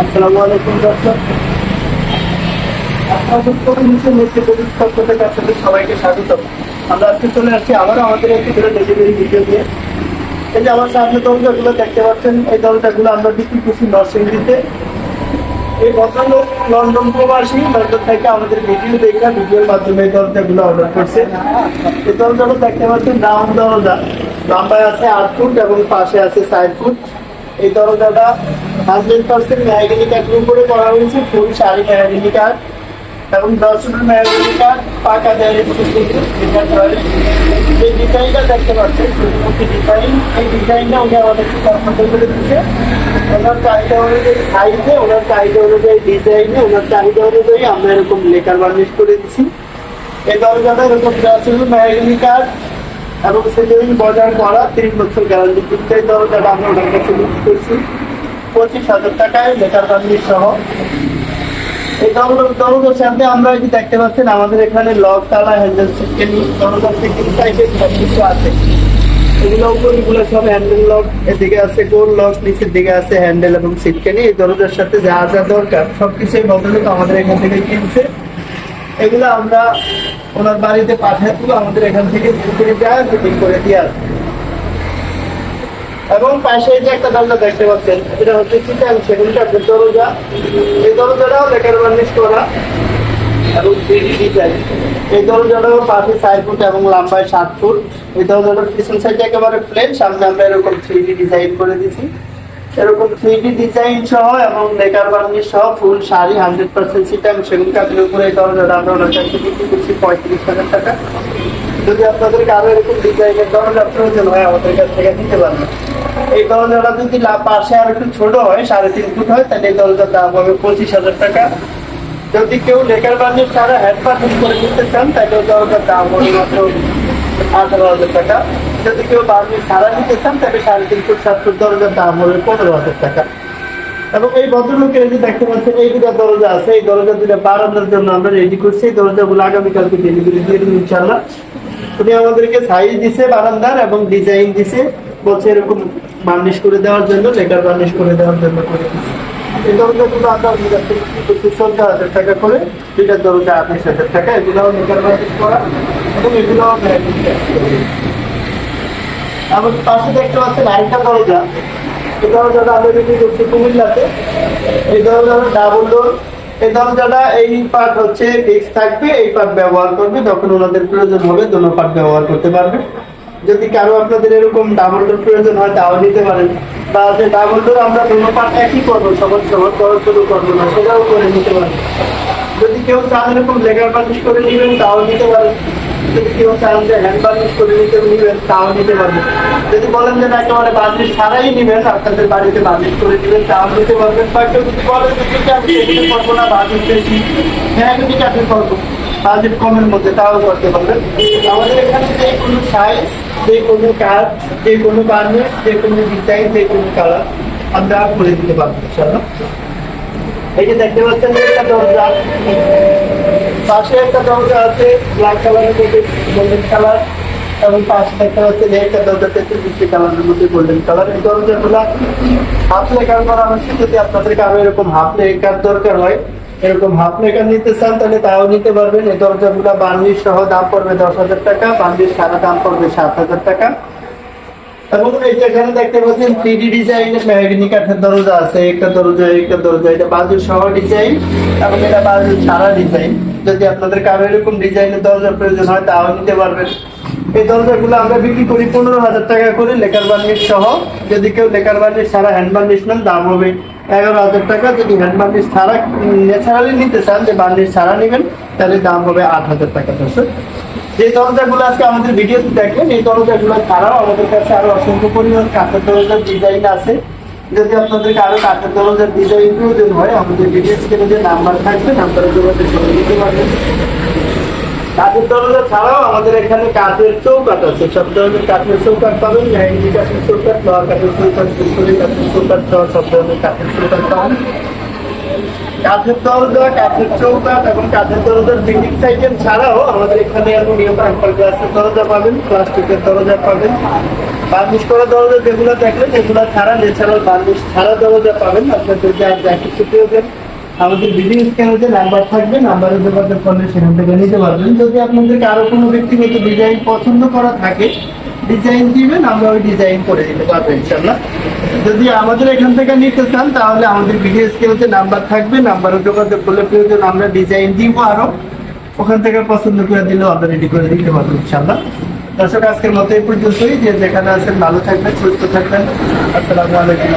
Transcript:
আসসালামু এই যে দেখতে পাচ্ছেন, এই দরজাগুলো আমরা লন্ডন প্রবাসী লন্ডন থেকে আমাদের ভিডিও দেখে ভিডিওর মাধ্যমে এই দরজাগুলো অর্ডার করছে। এই দরজাগুলো দেখতে পাচ্ছেন রাউন্ড দরজা। লম্বায় আছে আট ফুট এবং পাশে আছে চার ফুট। এই দরজাটা হান্ড্রেড পার্সেন্ট ম্যাগনি কাঠের উপরে করা হয়েছে, ফুল শাড়ি ম্যাগনি কাঠ এবং দর্শনের ম্যাগনি কাঠ পাকা দেয় এই ডিজাইনটা দেখতে পাচ্ছেন সূর্যমুখী ডিজাইন। এই ডিজাইনটা উনি আমাদেরকে পছন্দ করে দিচ্ছে ওনার চাহিদা অনুযায়ী সাইজে ওনার চাহিদা অনুযায়ী ডিজাইনে ওনার চাহিদা অনুযায়ী আমরা এরকম লেকার বার্নিশ করে দিচ্ছি এই দরজাটা এরকম ছিল ম্যাগনি কাঠ এবং সেলিং বজার করা তিন বছর গ্যারান্টি যুক্ত এই দরজাটা আমরা ওনার কাছে বিক্রি করছি। পঁচিশ হাজার টাকায় লেকার বার্নিশ সহ। এই দরজা দরজার সাথে আমরা যে দেখতে পাচ্ছেন, আমাদের এখানে লক তালা হ্যান্ডেল সিস্টেম দরজার থেকে সাইডে সব কিছু আছে। এগুলো সব হ্যান্ডেল লক এদিকে আছে গোল লক নিচের দিকে আছে হ্যান্ডেল এবং সিটকেনি এই দরজার সাথে যা যা দরকার, সবকিছু এই ভদ্রলোক আমাদের এখান থেকে কিনছে। এগুলো আমরা ওনার বাড়িতে পাঠিয়ে দেবো আমাদের এখান থেকে করে যায় ফিটিং করে দিয়ে আসবে এবং পাশে যে একটা দরজা দেখতে পাচ্ছেন, এটা হচ্ছে চিটাং সেগুন কাঠের দরজা। এই দরজাটাও লেকার বার্নিশ করা এবং এই দরজাটাও পাশে চার ফুট এবং লম্বায় সাত ফুট। এই দরজাটার পিছন সাইডে একেবারে প্লেন সামনে আমরা এরকম থ্রিডি ডিজাইন করে দিছি এরকম থ্রিডি ডিজাইন সহ এবং লেকার বার্নিশ সহ ফুল শাড়ি হান্ড্রেড পার্সেন্ট চিটাং সেগুন কাঠের উপরে এই দরজাটা আমরা ওনার কাছে বিক্রি পঁয়ত্রিশ হাজার টাকা। যদি আপনাদের কারও এরকম ডিজাইনের দরজা প্রয়োজন হয় আমাদের কাছ থেকে নিতে পারবেন। এই দরজাটা যদি পাশে আর একটু ছোট হয়, সাড়ে তিন ফুট হয়, তাহলে এই দরজার দাম হবে পঁচিশ হাজার টাকা। যদি কেউ লেকার বানিয়ে সারা হ্যান্ড পার্সেন্ট করে নিতে চান, তাহলে দরজার দাম হবে মাত্র আঠারো হাজার টাকা। যদি কেউ বানিয়ে সারা নিতে চান তাহলে সাড়ে তিন ফুট সাত ফুট দরজার দাম হবে, পনেরো হাজার টাকা। এবং এই ভদ্রলোকের যে দেখতে পাচ্ছেন, এই দুটা দরজা আছে, এই দরজা দুটা বারান্দার জন্য আমরা রেডি করছি। এই দরজাগুলো আগামীকালকে ডেলিভারি দিয়ে দেবো ইনশাল্লাহ উনি আমাদেরকে সাইজ দিছে বারান্দার এবং ডিজাইন দিছে, বলছে এরকম বার্নিশ করে দেওয়ার জন্য লেকার বার্নিশ করে দেওয়ার জন্য করে দিচ্ছে এই দরজাগুলো আপনার চোদ্দ হাজার টাকা করে দুইটা দরজা আঠাশ হাজার টাকা এগুলো লেকার বার্নিশ করা, এবং এগুলো আমাদের পাশে দেখতে পাচ্ছেন আরেকটা দরজা এই দরজাটা আমরা বিক্রি করছি কুমিল্লাতে। এই দরজাটা ডাবল ডোর এই দরজাটা এই পার্ট হচ্ছে ফিক্স থাকবে, এই পার্ট ব্যবহার করবে। যখন ওনাদের প্রয়োজন হবে, দোনো পার্ট ব্যবহার করতে পারবে। যদি কারও আপনাদের এরকম ডাবল ডোর প্রয়োজন হয়, তাও নিতে পারেন। বা যে ডাবল ডোর আমরা দোনো পার্ট একই করব সবার সবার খরচ শুরু করব না, সেটাও করে নিতে পারেন। যদি কেউ চান এরকম লেগার বার্নিশ করে নেবেন, তাও নিতে পারেন। যদি করে নিতে নেবেন, তাও নিতে যদি বলেন যে একেবারে বার্নিশ ছাড়াই নেবেন, আপনাদের বাড়িতে বার্নিশ করে নেবেন তাও নিতে পারবেন। বা যদি না বার্নিশ বেশি। হ্যাঁ ঠিক আছে, করব। বাজেট কমের মধ্যে তাও করতে পারবেন। আমাদের এখানে যে কোনো সাইজ যে কোনো কাজ যে কোনো বার্নিশ যে কোনো ডিজাইন যে কোনো কালার আমরা করে দিতে পারব এই যে দেখতে পাচ্ছেন একটা দরজা। পাশে একটা দরজা আছে কালারের গোল্ডেন কালার এবং পাশে দেখতে পাচ্ছেন একটা কালারের মধ্যে গোল্ডেন কালার এই দরজাগুলা হাফ লেকার করা যদি আপনাদের কারও এরকম হাফ লেকার দরকার হয়, এরকম হাফ লেকার নিতে চান, তাহলে তাও নিতে পারবেন। এই দরজাগুলা বান্ডির সহ দাম পড়বে দশ হাজার টাকা বান্ডির সারা দাম পড়বে সাত হাজার টাকা। দেখতে পাচ্ছেন থ্রি ডি ডিজাইনের মেহগিনি কাঠের দরজা আছে, একটা দরজা একটা দরজা, এটা বাজু সহ ডিজাইন এবং ছাড়া ডিজাইন যদি আপনাদের কারও ডিজাইনের দরজার প্রয়োজন হয়, তাও নিতে পারবেন। এই দরজাগুলো আমরা বিক্রি করি পনেরো হাজার টাকা করে লেকার বার্নিশ সহ। যদি কেউ লেকার বার্নিশ ছাড়া হ্যান্ড বার্নিশ নেন, দাম হবে এগারো হাজার টাকা। যদি হ্যান্ড বার্নিশ ছাড়া ন্যাচারালি নিতে চান, যে বার্নিশ ছাড়া নেবেন, তাহলে দাম হবে আট হাজার টাকা, দর্শক। যে দরজাগুলো আজকে আমাদের ভিডিওতে দেখেন। এই দরজাগুলো ছাড়াও আমাদের কাছে আরও অসংখ্য পরিমাণ কাঠের দরজার ডিজাইন আছে। যদি আপনাদের কারও কাঠের দরজার ডিজাইন প্রয়োজন হয়, আমাদের ভিডিও স্ক্রিনে যে নাম্বার থাকবে নাম্বারে যোগাযোগ দিতে পারবেন। কাঠের দরজা ছাড়াও আমাদের এখানে কাঠের চৌকাঠ আছে। সব ধরনের কাঠের চৌকাঠ পাবেন। মেহেন্দি কাঠের চৌকাঠ লোহার কাঠের চৌকাঠ সহ সব ধরনের কাঠের চৌকাঠ পাবেন। কাঠের দরজা কাঠের চৌকাঠ এবং কাঠের দরজার বিল্ডিং সাইকেল ছাড়াও আমাদের এখানে অ্যালুমিনিয়াম সম্পর্কে আছে। দরজা পাবেন, প্লাস্টিকের দরজা পাবেন। বার্নিশ করা দরজা যেগুলো দেখলেন, এগুলো ছাড়া ন্যাচারাল বার্নিশ ছাড়া দরজা পাবেন। আপনার যদি আর যা কিছু প্রয়োজন, আমাদের ভিডিও স্ক্যানে যে নাম্বার থাকবে, নাম্বারে যোগাযোগ করলে সেখান থেকে নিতে পারবেন। যদি আপনাদেরকে আরও কোনো ব্যক্তিগত ডিজাইন পছন্দ করা থাকে, ডিজাইন দিবেন, আমরা ওই ডিজাইন করে দিতে পারব ইনশাল্লাহ যদি আমাদের এখান থেকে নিতে চান, তাহলে আমাদের ভিডিও স্কেলতে নাম্বার থাকবে নাম্বারে যোগাযোগ করলে প্রয়োজন আমরা ডিজাইন দিব আরও, ওখান থেকে পছন্দ করে দিলে অর্ডার রেডি করে দিতে পারব ইনশাল্লাহ দর্শক, আজকের মতো এই পর্যন্তই। যে যেখানে আছেন, ভালো থাকবেন, সুস্থ থাকবেন। আসসালামু আলাইকুম।